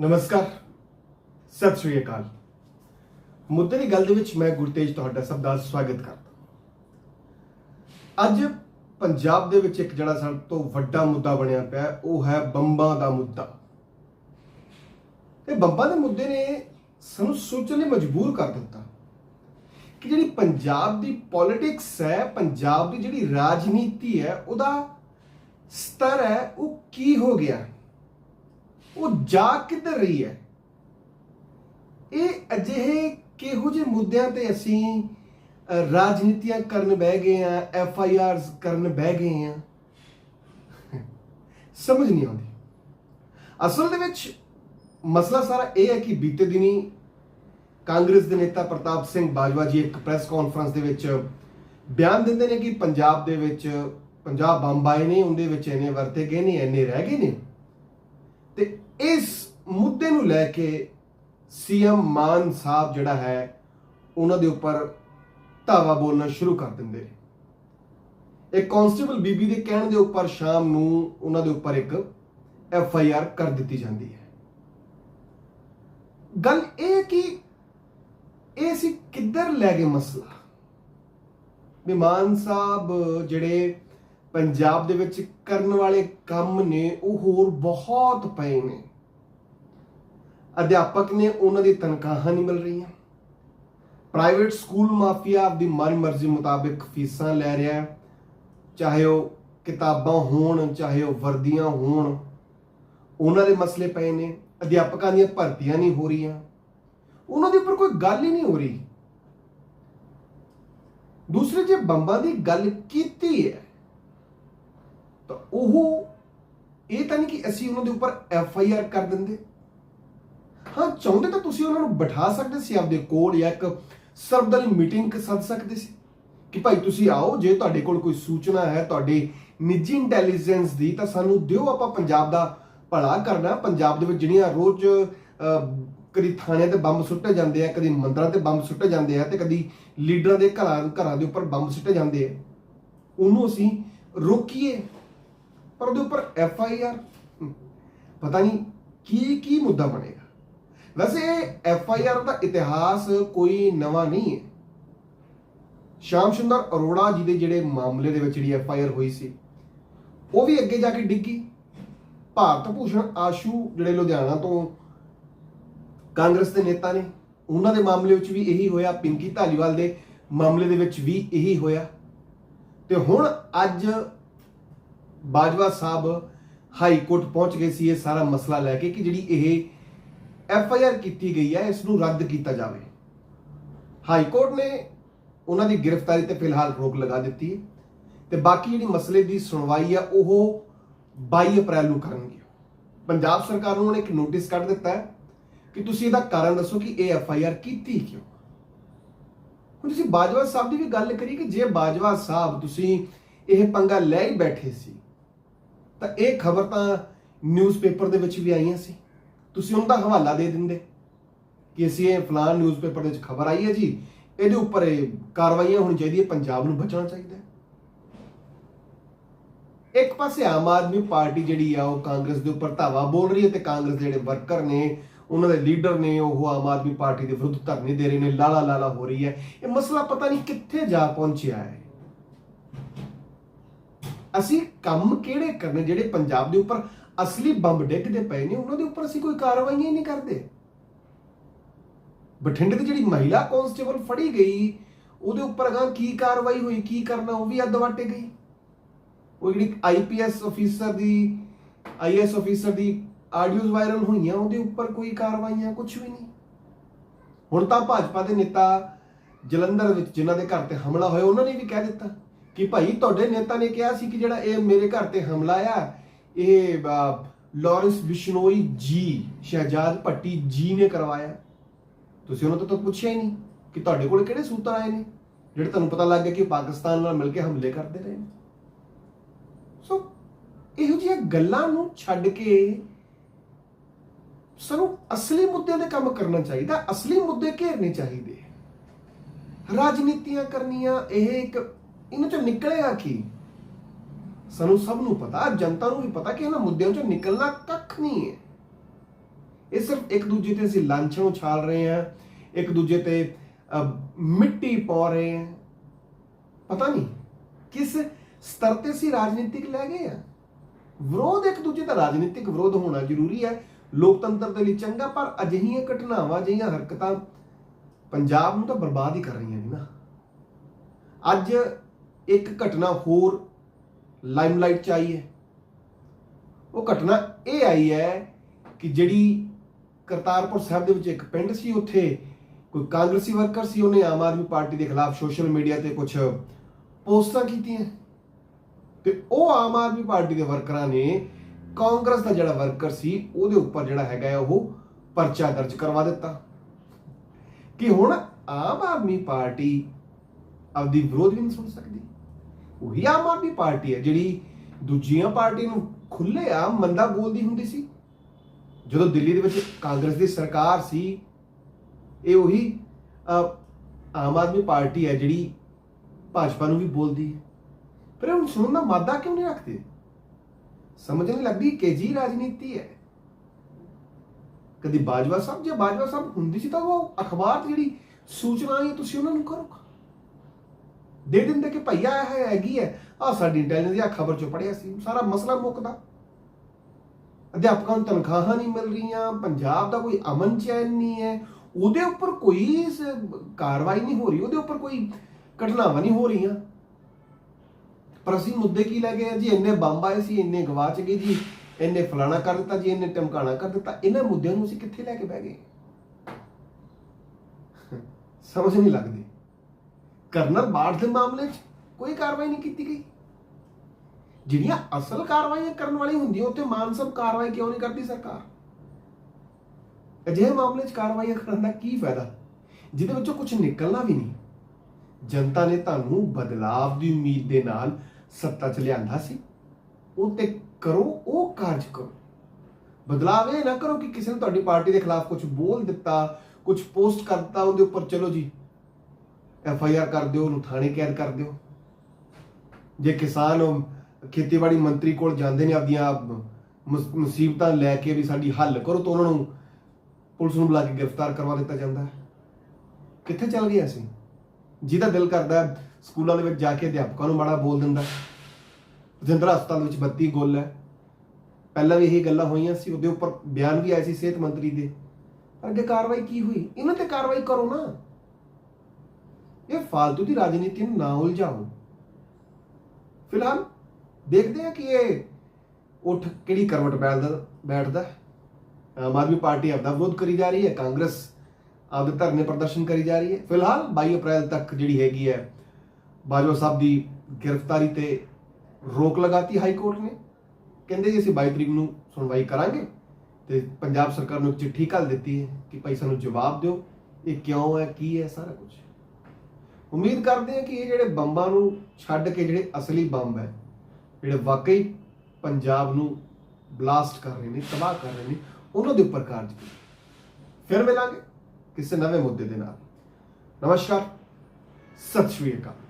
ਨਮਸਕਾਰ। ਸਤਿ ਸ਼੍ਰੀ ਅਕਾਲ। ਮੁੱਦੇ ਦੀ ਗੱਲ ਦੇ ਵਿੱਚ ਮੈਂ ਗੁਰਤੇਜ ਤੁਹਾਡਾ ਸਭ ਦਾ ਸਵਾਗਤ ਕਰਦਾ ਅੱਜ ਪੰਜਾਬ ਦੇ ਵਿੱਚ ਇੱਕ ਜਿਹੜਾ ਸਭ ਤੋਂ ਵੱਡਾ ਮੁੱਦਾ ਬਣਿਆ ਪਿਆ, ਉਹ ਹੈ ਬੰਬਾਂ ਦਾ ਮੁੱਦਾ। ਇਹ ਬੰਬਾਂ ਦੇ ਮੁੱਦੇ ਨੇ ਸਾਨੂੰ ਸੋਚਣ ਲਈ ਮਜਬੂਰ ਕਰ ਦਿੱਤਾ। ਕਿ ਜਿਹੜੀ ਪੰਜਾਬ ਦੀ ਪੋਲਿਟਿਕਸ ਹੈ, ਪੰਜਾਬ ਦੀ ਜਿਹੜੀ ਰਾਜਨੀਤੀ ਹੈ, ਉਹਦਾ ਸਤਰ ਹੈ, ਉਹ ਕੀ ਹੋ ਗਿਆ? ਉਹ ਜਾ ਕਿੱਧਰ ਰਹੀ ਹੈ? ਇਹ ਅਜਿਹੇ ਕਿਹੋ ਜਿਹੇ ਮੁੱਦਿਆਂ ਤੇ ਅਸੀਂ ਰਾਜਨੀਤੀਆਂ ਕਰਨ ਬਹਿ ਗਏ ਆ ਐਫ ਆਈ ਆਰਸ ਕਰਨ ਬਹਿ ਗਏ ਆ ਸਮਝ ਨਹੀਂ ਆਉਂਦੀ। ਅਸਲ ਦੇ ਵਿੱਚ ਮਸਲਾ ਸਾਰਾ ਇਹ ਹੈ ਕਿ ਬੀਤੇ ਦਿਨੀ ਕਾਂਗਰਸ ਦੇ ਨੇਤਾ ਪ੍ਰਤਾਪ ਸਿੰਘ ਬਾਜਵਾ ਜੀ ਇੱਕ ਪ੍ਰੈਸ ਕਾਨਫਰੰਸ ਦੇ ਵਿੱਚ ਬਿਆਨ ਦਿੰਦੇ ਨੇ ਕਿ ਪੰਜਾਬ ਦੇ ਵਿੱਚ ਪੰਜਾਬ ਬੰਬ ਆਏ ਨੇ, ਉਹਦੇ ਵਿੱਚ ਇੰਨੇ ਵਰਤੇ ਗਏ ਨੇ, ਇੰਨੇ ਰਹਿ ਗਏ ਨੇ। ਤੇ ਇਸ ਮੁੱਦੇ ਨੂੰ ਲੈ ਕੇ ਸੀਐਮ ਮਾਨ ਸਾਹਿਬ ਜਿਹੜਾ ਹੈ, ਉਹਨਾਂ ਦੇ ਉੱਪਰ ਧਾਵਾ ਬੋਲਣਾ ਸ਼ੁਰੂ ਕਰ ਦਿੰਦੇ ਨੇ। ਇੱਕ ਕਾਂਸਟੇਬਲ ਬੀਬੀ ਦੇ ਕਹਿਣ ਦੇ ਉੱਪਰ ਸ਼ਾਮ ਨੂੰ ਉਹਨਾਂ ਦੇ ਉੱਪਰ ਇੱਕ ਐਫ ਆਈ ਆਰ ਕਰ ਦਿੱਤੀ ਜਾਂਦੀ ਹੈ। ਗੱਲ ਇਹ ਕਿ ਇਹ ਸੀ ਕਿੱਧਰ ਲੈ ਗਏ ਮਸਲਾ? ਵੀ ਮਾਨ ਸਾਹਿਬ ਜਿਹੜੇ ਪੰਜਾਬ ਦੇ ਵਿੱਚ ਕਰਨ ਵਾਲੇ ਕੰਮ ਨੇ, ਉਹ ਹੋਰ ਬਹੁਤ ਪਏ ਨੇ। ਅਧਿਆਪਕ ਨੇ ਉਹਨਾਂ ਦੀ ਤਨਖਾਹਾਂ ਨਹੀਂ ਮਿਲ ਰਹੀਆਂ। ਪ੍ਰਾਈਵੇਟ ਸਕੂਲ ਮਾਫੀਆ ਆਪਦੀ ਮਨ ਮਰਜ਼ੀ ਮੁਤਾਬਿਕ ਫੀਸਾਂ ਲੈ ਰਿਹਾ ਹੈ। ਚਾਹੇ ਉਹ ਕਿਤਾਬਾਂ ਹੋਣ, ਚਾਹੇ ਉਹ ਵਰਦੀਆਂ ਹੋਣ, ਉਹਨਾਂ ਦੇ ਮਸਲੇ ਪਏ ਨੇ। ਅਧਿਆਪਕਾਂ ਦੀਆਂ ਭਰਤੀਆਂ ਨਹੀਂ ਹੋ ਰਹੀਆਂ। ਉਹਨਾਂ ਦੇ ਉੱਪਰ ਕੋਈ ਗੱਲ ਹੀ ਨਹੀਂ ਹੋ ਰਹੀ। ਦੂਸਰੇ ਜੇ ਬੰਬਾਂ ਦੀ ਗੱਲ ਕੀਤੀ ਹੈ ਤਾਂ ਉਹ ਇਹ ਤਾਂ ਨਹੀਂ ਕਿ ਅਸੀਂ ਉਹਨਾਂ ਦੇ ਉੱਪਰ ਐਫ ਆਈ ਆਰ ਕਰ ਦਿੰਦੇ। ਹਾਂ ਚਾਹੁੰਦੇ ਤਾਂ ਤੁਸੀਂ ਉਹਨਾਂ ਨੂੰ ਬਿਠਾ ਸਕਦੇ ਸੀ ਆਪਦੇ ਕੋਲ ਜਾਂ ਇੱਕ ਸਰਬਦਲੀ ਮੀਟਿੰਗ ਸੱਦ ਸਕਦੇ ਸੀ। ਕਿ ਭਾਈ ਤੁਸੀਂ ਆਓ ਜੇ ਤੁਹਾਡੇ ਕੋਲ ਕੋਈ ਸੂਚਨਾ ਹੈ ਤੁਹਾਡੇ ਨਿੱਜੀ ਇੰਟੈਲੀਜੈਂਸ ਦੀ ਤਾਂ ਸਾਨੂੰ ਦਿਓ ਆਪਾਂ ਪੰਜਾਬ ਦਾ ਭਲਾ ਕਰਨਾ। ਪੰਜਾਬ ਦੇ ਵਿੱਚ ਜਿਹੜੀਆਂ ਰੋਜ਼ ਅਹ, ਕਦੀ ਥਾਣਿਆਂ ਤੇ ਬੰਬ ਸੁੱਟੇ ਜਾਂਦੇ ਆ, ਕਦੀ ਮੰਦਰਾਂ ਤੇ ਬੰਬ ਸੁੱਟੇ ਜਾਂਦੇ ਆ ਤੇ ਕਦੀ ਲੀਡਰਾਂ ਦੇ ਘਰਾਂ ਘਰਾਂ ਦੇ ਉੱਪਰ ਬੰਬ ਸੁੱਟੇ ਜਾਂਦੇ ਆ। ਉਹਨੂੰ ਅਸੀਂ ਰੋਕੀਏ, ਪਰ ਉਹਦੇ ਉੱਪਰ ਐਫ ਆਈ ਆਰ ਪਤਾ ਨਹੀਂ ਕੀ ਕੀ ਮੁੱਦਾ ਬਣੇਗਾ। ਵੈਸੇ ਐਫ ਆਈ ਆਰ ਦਾ ਇਤਿਹਾਸ ਕੋਈ ਨਵਾਂ ਨਹੀਂ ਹੈ। ਸ਼ਾਮ ਸੁੰਦਰ ਅਰੋੜਾ ਜੀ ਦੇ ਜਿਹੜੇ ਮਾਮਲੇ ਦੇ ਵਿੱਚ ਜਿਹੜੀ ਐਫ ਆਈ ਆਰ ਹੋਈ ਸੀ, ਉਹ ਵੀ ਅੱਗੇ ਜਾ ਕੇ ਡਿੱਗੀ। ਭਾਰਤ ਭੂਸ਼ਣ ਆਸ਼ੂ, ਜਿਹੜੇ ਲੁਧਿਆਣਾ ਤੋਂ ਕਾਂਗਰਸ ਦੇ ਨੇਤਾ ਨੇ, ਉਹਨਾਂ ਦੇ ਮਾਮਲੇ ਵਿੱਚ ਵੀ ਇਹੀ ਹੋਇਆ, ਪਿੰਕੀ ਧਾਲੀਵਾਲ ਦੇ ਮਾਮਲੇ ਦੇ ਵਿੱਚ ਵੀ ਇਹੀ ਹੋਇਆ। ਤੇ ਹੁਣ ਅੱਜ ਬਾਜਵਾ ਸਾਹਿਬ ਹਾਈ ਕੋਰਟ ਪਹੁੰਚ ਗਏ ਸੀ, ਇਹ ਸਾਰਾ ਮਸਲਾ ਲੈ ਕੇ ਕਿ ਜਿਹੜੀ ਇਹ ਐਫ ਆਈ ਆਰ ਕੀਤੀ ਗਈ ਹੈ, ਇਸ ਨੂੰ ਰੱਦ ਕੀਤਾ ਜਾਵੇ। ਹਾਈ ਕੋਰਟ ਨੇ ਉਹਨਾਂ ਦੀ ਗ੍ਰਿਫਤਾਰੀ ਤੇ ਫਿਲਹਾਲ ਰੋਕ ਲਗਾ ਦਿੱਤੀ ਹੈ। ਤੇ ਬਾਕੀ ਜਿਹੜੀ ਮਸਲੇ ਦੀ ਸੁਣਵਾਈ ਆ, ਉਹ 22 ਅਪ੍ਰੈਲ ਨੂੰ ਕਰਨਗੇ। ਪੰਜਾਬ ਸਰਕਾਰ ਨੂੰ ਉਹਨੇ ਇੱਕ ਨੋਟਿਸ ਕੱਢ ਦਿੱਤਾ ਹੈ ਕਿ ਤੁਸੀਂ ਇਹਦਾ ਕਾਰਨ ਦੱਸੋ ਕਿ ਇਹ ਐਫ ਆਈ ਆਰ ਕੀਤੀ ਕਿਉਂ? ਹੁਣ ਤੁਸੀਂ ਬਾਜਵਾ ਸਾਹਿਬ ਦੀ ਵੀ ਗੱਲ ਕਰੀ ਕਿ ਜੇ ਬਾਜਵਾ ਸਾਹਿਬ ਤੁਸੀਂ ਇਹ ਪੰਗਾ ਲੈ ਹੀ ਬੈਠੇ ਸੀ, ਤਾਂ ਇਹ ਖਬਰ ਤਾਂ ਨਿਊਜ਼ਪੇਪਰ ਦੇ ਵਿੱਚ ਵੀ ਆਈਆਂ ਸੀ। ਤੁਸੀਂ ਉਹਨਾਂ ਦਾ ਹਵਾਲਾ ਦੇ ਦਿੰਦੇ ਕਿ ਅਸੀਂ ਇਹ ਫਲਾਨ ਨਿਊਜ਼ਪੇਪਰ ਦੇ ਵਿੱਚ ਖਬਰ ਆਈ ਹੈ ਜੀ, ਇਹਦੇ ਉੱਪਰ ਇਹ ਕਾਰਵਾਈਆਂ ਹੋਣੀ ਚਾਹੀਦੀ ਹੈ, ਪੰਜਾਬ ਨੂੰ ਬਚਣਾ ਚਾਹੀਦਾ ਹੈ। ਇੱਕ ਪਾਸੇ ਆਮ ਆਦਮੀ ਪਾਰਟੀ ਜਿਹੜੀ ਆ, ਉਹ ਕਾਂਗਰਸ ਦੇ ਉੱਪਰ ਧਾਵਾ ਬੋਲ ਰਹੀ ਹੈ ਤੇ ਕਾਂਗਰਸ ਦੇ ਜਿਹੜੇ ਵਰਕਰ ਨੇ ਉਹਨਾਂ ਦੇ ਲੀਡਰ ਨੇ ਉਹ ਆਮ ਆਦਮੀ ਪਾਰਟੀ ਦੇ ਵਿਰੁੱਧ ਧਰਨੇ ਦੇ ਰਹੇ ਨੇ, ਲਾਲਾ ਲਾਲਾ ਹੋ ਰਹੀ ਹੈ। ਇਹ ਮਸਲਾ ਪਤਾ ਨਹੀਂ ਕਿੱਥੇ ਜਾ ਪਹੁੰਚਿਆ ਹੈ। ਅਸੀਂ ਕੰਮ ਕਿਹੜੇ ਕਰਨੇ, ਜਿਹੜੇ ਪੰਜਾਬ ਦੇ ਉੱਪਰ ਅਸਲੀ ਬੰਬ ਡਿੱਗਦੇ ਪਏ ਨੇ, ਉਹਨਾਂ ਦੇ ਉੱਪਰ ਅਸੀਂ ਕੋਈ ਕਾਰਵਾਈਆਂ ਹੀ ਨਹੀਂ ਕਰਦੇ। ਬਠਿੰਡੇ ਦੀ ਜਿਹੜੀ ਮਹਿਲਾ ਕਾਂਸਟੇਬਲ ਫੜੀ ਗਈ, ਉਹਦੇ ਉੱਪਰ ਅਗਾਂ ਕੀ ਕਾਰਵਾਈ ਹੋਈ, ਕੀ ਕਰਨਾ, ਉਹ ਵੀ ਅੱਧ ਵਾਟੇ ਗਈ। ਉਹ ਜਿਹੜੀ ਆਈਪੀਐਸ ਅਫੀਸਰ ਦੀ ਆਈਐਸ ਅਫੀਸਰ ਦੀ ਆਡੀਓਜ਼ ਵਾਇਰਲ ਹੋਈਆਂ ਉਹਦੇ ਉੱਪਰ ਕੋਈ ਕਾਰਵਾਈਆਂ ਕੁਝ ਵੀ ਨਹੀਂ। ਹੁਣ ਤਾਂ ਭਾਜਪਾ ਦੇ ਨੇਤਾ ਜਲੰਧਰ ਵਿੱਚ ਜਿਨ੍ਹਾਂ ਦੇ ਘਰ ਤੇ ਹਮਲਾ ਹੋਇਆ ਉਹਨਾਂ ਨੇ ਵੀ ਕਹਿ ਦਿੱਤਾ ਕਿ ਭਾਈ ਤੁਹਾਡੇ ਨੇਤਾ ਨੇ ਕਿਹਾ ਸੀ ਕਿ ਜਿਹੜਾ ਇਹ ਮੇਰੇ ਘਰ ਤੇ ਹਮਲਾ ਆ ਇਹ ਅਹ, ਲਾਰੈਂਸ ਬਿਸ਼ਨੋਈ ਜੀ ਸ਼ਹਿਜਾਦ ਭੱਟੀ ਜੀ ਨੇ ਕਰਵਾਇਆ। ਤੁਸੀਂ ਉਹਨਾਂ ਤੋਂ ਤਾਂ ਪੁੱਛਿਆ ਹੀ ਨਹੀਂ ਕਿ ਤੁਹਾਡੇ ਕੋਲ ਕਿਹੜੇ ਸੂਤਰ ਆਏ ਨੇ ਜਿਹੜੇ ਤੁਹਾਨੂੰ ਪਤਾ ਲੱਗ ਗਿਆ ਕਿ ਪਾਕਿਸਤਾਨ ਨਾਲ ਮਿਲ ਕੇ ਹਮਲੇ ਕਰਦੇ ਰਹੇ ਨੇ। ਸੋ ਇਹੋ ਜਿਹੀਆਂ ਗੱਲਾਂ ਨੂੰ ਛੱਡ ਕੇ ਸਾਨੂੰ ਅਸਲੀ ਮੁੱਦਿਆਂ ਤੇ ਕੰਮ ਕਰਨਾ ਚਾਹੀਦਾ, ਅਸਲੀ ਮੁੱਦੇ ਘੇਰਨੇ ਚਾਹੀਦੇ ਰਾਜਨੀਤੀਆਂ ਕਰਨੀਆਂ, ਇਹ ਇੱਕ ਇਹਨਾਂ ਚੋਂ ਨਿਕਲੇਗਾ ਕੀ? ਸਾਨੂੰ ਸਭ ਨੂੰ ਪਤਾ, ਜਨਤਾ ਨੂੰ ਵੀ ਪਤਾ ਕਿ ਇਹਨਾਂ ਮੁੱਦਿਆਂ ਚੋਂ ਨਿਕਲਣਾ ਕੱਖ ਨਹੀਂ ਹੈ। ਇਹ ਸਿਰਫ ਇੱਕ ਦੂਜੇ ਤੇ ਅਸੀਂ ਲਾਂਛਨ ਉਛਾਲ ਰਹੇ ਹਾਂ, ਇੱਕ ਦੂਜੇ ਤੇ ਮਿੱਟੀ ਪਾ ਰਹੇ ਹਾਂ। ਪਤਾ ਨਹੀਂ ਕਿਸ ਸਤਰ ਤੇ ਅਸੀਂ ਰਾਜਨੀਤਿਕ ਲੈ ਗਏ ਆ। ਵਿਰੋਧ ਇੱਕ ਦੂਜੇ ਦਾ ਰਾਜਨੀਤਿਕ ਵਿਰੋਧ ਹੋਣਾ ਜ਼ਰੂਰੀ ਹੈ। ਲੋਕਤੰਤਰ ਦੇ ਲਈ ਚੰਗਾ, ਪਰ ਅਜਿਹੀਆਂ ਘਟਨਾਵਾਂ, ਅਜਿਹੀਆਂ ਹਰਕਤਾਂ ਪੰਜਾਬ ਨੂੰ ਤਾਂ ਬਰਬਾਦ ਹੀ ਕਰ ਰਹੀਆਂ ਨੇ ਨਾ। ਅੱਜ ਇੱਕ ਘਟਨਾ ਹੋਰ ਲਾਈਮਲਾਈਟ ਚ ਆਈ ਹੈ। ਉਹ ਘਟਨਾ ਇਹ ਆਈ ਹੈ ਕਿ ਜਿਹੜੀ ਕਰਤਾਰਪੁਰ ਸਾਹਿਬ ਦੇ ਵਿੱਚ ਇੱਕ ਪਿੰਡ ਸੀ, ਉੱਥੇ ਕੋਈ ਕਾਂਗਰਸੀ ਵਰਕਰ ਸੀ, ਉਹਨੇ ਆਮ ਆਦਮੀ ਪਾਰਟੀ ਦੇ ਖਿਲਾਫ ਸੋਸ਼ਲ ਮੀਡੀਆ ਤੇ ਕੁਝ ਪੋਸਟਾਂ ਕੀਤੀਆਂ। ਤੇ ਉਹ ਆਮ ਆਦਮੀ ਪਾਰਟੀ ਦੇ ਵਰਕਰਾਂ ਨੇ ਕਾਂਗਰਸ ਦਾ ਜਿਹੜਾ ਵਰਕਰ ਸੀ, ਉਹਦੇ ਉੱਪਰ ਜਿਹੜਾ ਹੈਗਾ ਹੈ ਉਹ ਪਰਚਾ ਦਰਜ ਕਰਵਾ ਦਿੱਤਾ। ਕਿ ਹੁਣ ਆਮ ਆਦਮੀ ਪਾਰਟੀ ਆਪਦੀ ਵਿਰੋਧ ਵੀ ਨਹੀਂ ਸੁਣ ਸਕਦੀ। ਉਹੀ ਆਮ ਆਦਮੀ ਪਾਰਟੀ ਹੈ, ਜਿਹੜੀ ਦੂਜੀਆਂ ਪਾਰਟੀ ਨੂੰ ਖੁੱਲੇ ਆਮ ਮੰਦਾ ਬੋਲਦੀ ਹੁੰਦੀ ਸੀ। ਜਦੋਂ ਦਿੱਲੀ ਦੇ ਵਿੱਚ ਕਾਂਗਰਸ ਦੀ ਸਰਕਾਰ ਸੀ, ਇਹ ਉਹੀ ਆਮ ਆਦਮੀ ਪਾਰਟੀ ਹੈ ਜਿਹੜੀ ਭਾਜਪਾ ਨੂੰ ਵੀ ਬੋਲਦੀ ਹੈ। ਪਰ ਇਹ ਹੁਣ ਸੁਣਨ ਦਾ ਮਾਦਾ ਕਿਉਂ ਨਹੀਂ ਰੱਖਦੇ? ਸਮਝ ਨਹੀਂ ਲੱਗਦੀ ਕਿ ਜੀ ਰਾਜਨੀਤੀ ਹੈ। ਕਦੀ ਬਾਜਵਾ ਸਾਹਿਬ, ਜੇ ਬਾਜਵਾ ਸਾਹਿਬ ਹੁੰਦੀ ਸੀ ਤਾਂ ਉਹ ਅਖਬਾਰ ਜਿਹੜੀ ਸੂਚਨਾ ਆਈ, ਤੁਸੀਂ ਉਹਨਾਂ ਨੂੰ ਕਰੋ। ਦੇ ਦਿੰਦੇ ਕਿ ਭਈਆ, ਇਹ ਹੈਗੀ ਹੈ। ਆ ਸਾਡੀ ਇੰਟੈਲੀਜੈਂਸ ਦੀ ਖਬਰ ਚੋਂ ਪੜਿਆ ਸੀ। ਸਾਰਾ ਮਸਲਾ ਮੁੱਕਦਾ। ਅਧਿਆਪਕਾਂ ਨੂੰ ਤਨਖਾਹਾਂ ਨਹੀਂ ਮਿਲ ਰਹੀਆਂ, ਪੰਜਾਬ ਦਾ ਕੋਈ ਅਮਨ ਚੈਨ ਨਹੀਂ ਹੈ। ਉਹਦੇ ਉੱਪਰ ਕੋਈ ਕਾਰਵਾਈ ਨਹੀਂ ਹੋ ਰਹੀ, ਉਹਦੇ ਉੱਪਰ ਕੋਈ ਘਟਨਾਵਾਂ ਨਹੀਂ ਹੋ ਰਹੀਆਂ। ਪਰ ਅਸੀਂ ਮੁੱਦੇ ਕੀ ਲੈ ਗਏ ਆ ਜੀ? ਇੰਨੇ ਬੰਬ ਆਏ ਸੀ, ਇੰਨੇ ਗਵਾਚ ਗਏ ਜੀ, ਇੰਨੇ ਫਲਾਣਾ ਕਰ ਦਿੱਤਾ ਜੀ, ਇੰਨੇ ਟਮਕਾਣਾ ਕਰ ਦਿੱਤਾ। ਇਹਨਾਂ ਮੁੱਦਿਆਂ ਨੂੰ ਅਸੀਂ ਕਿੱਥੇ ਲੈ ਕੇ ਬਹਿ ਗਏ? ਸਮਝ ਨਹੀਂ ਲੱਗਦੀ। ਕਰਨਲ ਬਾੜ ਦੇ ਮਾਮਲੇ 'ਚ ਕੋਈ ਕਾਰਵਾਈ ਨਹੀਂ ਕੀਤੀ ਗਈ। ਜਿਹੜੀਆਂ ਅਸਲ ਕਾਰਵਾਈਆਂ ਕਰਨ ਵਾਲੀ ਹੁੰਦੀਆਂ ਉੱਥੇ ਮਾਨਸਬ ਕਾਰਵਾਈ ਕਿਉਂ ਨਹੀਂ ਕਰਦੀ ਸਰਕਾਰ? ਅਜਿਹੇ ਮਾਮਲੇ 'ਚ ਕਾਰਵਾਈਆਂ ਕਰਨ ਦਾ ਕੀ ਫਾਇਦਾ? ਜਿਹਦੇ ਵਿੱਚੋਂ ਕੁਝ ਨਿਕਲਣਾ ਵੀ ਨਹੀਂ। ਜਨਤਾ ਨੇ ਤੁਹਾਨੂੰ ਬਦਲਾਵ ਦੀ ਉਮੀਦ ਦੇ ਨਾਲ ਸੱਤਾ 'ਚ ਲਿਆਂਦਾ ਸੀ ਉਹ ਤੇ ਕਰੋ, ਉਹ ਕਾਰਜ ਕਰੋ। ਬਦਲਾਵ ਇਹ ਨਾ ਕਰੋ ਕਿ ਕਿਸੇ ਨੇ ਤੁਹਾਡੀ ਪਾਰਟੀ ਦੇ ਖਿਲਾਫ ਕੁਝ ਬੋਲ ਦਿੱਤਾ ਕੁਝ ਪੋਸਟ ਕਰ ਦਿੱਤਾ ਉਹਦੇ ਉੱਪਰ ਚਲੋ ਜੀ। ਐਫ ਆਈ ਆਰ ਕਰ ਦਿਓ, ਉਹਨੂੰ ਥਾਣੇ ਕੈਦ ਕਰ ਦਿਓ। ਜੇ ਕਿਸਾਨ ਖੇਤੀਬਾੜੀ ਮੰਤਰੀ ਕੋਲ ਜਾਂਦੇ ਨੇ ਆਪਦੀਆਂ ਮੁਸੀਬਤਾਂ ਲੈ ਕੇ ਵੀ ਸਾਡੀ ਹੱਲ ਕਰੋ, ਤਾਂ ਉਹਨਾਂ ਨੂੰ ਪੁਲਿਸ ਨੂੰ ਬੁਲਾ ਕੇ ਗ੍ਰਿਫਤਾਰ ਕਰਵਾ ਦਿੱਤਾ ਜਾਂਦਾ ਹੈ। ਕਿੱਥੇ ਚੱਲ ਗਏ ਅਸੀਂ ਜਿਹਦਾ ਦਿਲ ਕਰਦਾ ਸਕੂਲਾਂ ਦੇ ਵਿੱਚ ਜਾ ਕੇ ਅਧਿਆਪਕਾਂ ਨੂੰ ਮਾੜਾ ਬੋਲ ਦਿੰਦਾ। ਰਜਿੰਦਰਾ ਹਸਪਤਾਲ ਵਿੱਚ ਬੱਤੀ ਗੋਲ ਹੈ। ਪਹਿਲਾਂ ਵੀ ਇਹ ਗੱਲਾਂ ਹੋਈਆਂ ਸੀ, ਉਹਦੇ ਉੱਪਰ ਬਿਆਨ ਵੀ ਆਏ ਸੀ ਸਿਹਤ ਮੰਤਰੀ ਦੇ। ਪਰ ਅੱਗੇ ਕਾਰਵਾਈ ਕੀ ਹੋਈ? ਇਹਨਾਂ ਤੇ ਕਾਰਵਾਈ ਕਰੋ ਨਾ। ਇਹ ਫਾਲਤੂ ਦੀ ਰਾਜਨੀਤੀ ਨੂੰ ਨਾ ਉਲਝਾਓ। ਫਿਲਹਾਲ ਦੇਖਦੇ ਹਾਂ ਕਿ ਇਹ ਉੱਠ ਕਿਹੜੀ ਕਰਵਟ ਬੈਠਦਾ ਬੈਠਦਾ ਆਮ ਆਦਮੀ ਪਾਰਟੀ ਆਪਦਾ ਵਿਰੋਧ ਕਰੀ ਜਾ ਰਹੀ ਹੈ, ਕਾਂਗਰਸ ਆਪਦੇ ਧਰਨੇ ਪ੍ਰਦਰਸ਼ਨ ਕਰੀ ਜਾ ਰਹੀ ਹੈ। ਫਿਲਹਾਲ 22 ਅਪ੍ਰੈਲ ਤੱਕ ਜਿਹੜੀ ਹੈਗੀ ਹੈ ਬਾਜਵਾ ਸਾਹਿਬ ਦੀ ਗ੍ਰਿਫਤਾਰੀ ਤੇ ਰੋਕ ਲਗਾਤੀ ਹਾਈ ਕੋਰਟ ਨੇ। ਕਹਿੰਦੇ ਜੀ, ਅਸੀਂ 22 ਤਰੀਕ ਨੂੰ ਸੁਣਵਾਈ ਕਰਾਂਗੇ ਤੇ ਪੰਜਾਬ ਸਰਕਾਰ ਨੂੰ ਇੱਕ ਚਿੱਠੀ ਘੱਲ ਦਿੱਤੀ ਹੈ ਕਿ ਭਾਈ ਸਾਨੂੰ ਜਵਾਬ ਦਿਓ, ਇਹ ਕਿਉਂ ਹੈ, ਕੀ ਹੈ, ਸਾਰਾ ਕੁਝ ਉਮੀਦ ਕਰਦੇ ਹਾਂ ਕਿ ਇਹ ਜਿਹੜੇ ਬੰਬਾਂ ਨੂੰ ਛੱਡ ਕੇ ਜਿਹੜੇ ਅਸਲੀ ਬੰਬ ਹੈ, ਜਿਹੜੇ ਵਾਕਈ ਪੰਜਾਬ ਨੂੰ ਬਲਾਸਟ ਕਰ ਰਹੇ ਨੇ, ਤਬਾਹ ਕਰ ਰਹੇ ਨੇ, ਉਹਨਾਂ ਦੇ ਉੱਪਰ ਕਾਰਜ ਕਰੋ ਫਿਰ ਮਿਲਾਂਗੇ ਕਿਸੇ ਨਵੇਂ ਮੁੱਦੇ ਦੇ ਨਾਲ। ਨਮਸਕਾਰ, ਸਤਿ ਸ਼੍ਰੀ ਅਕਾਲ।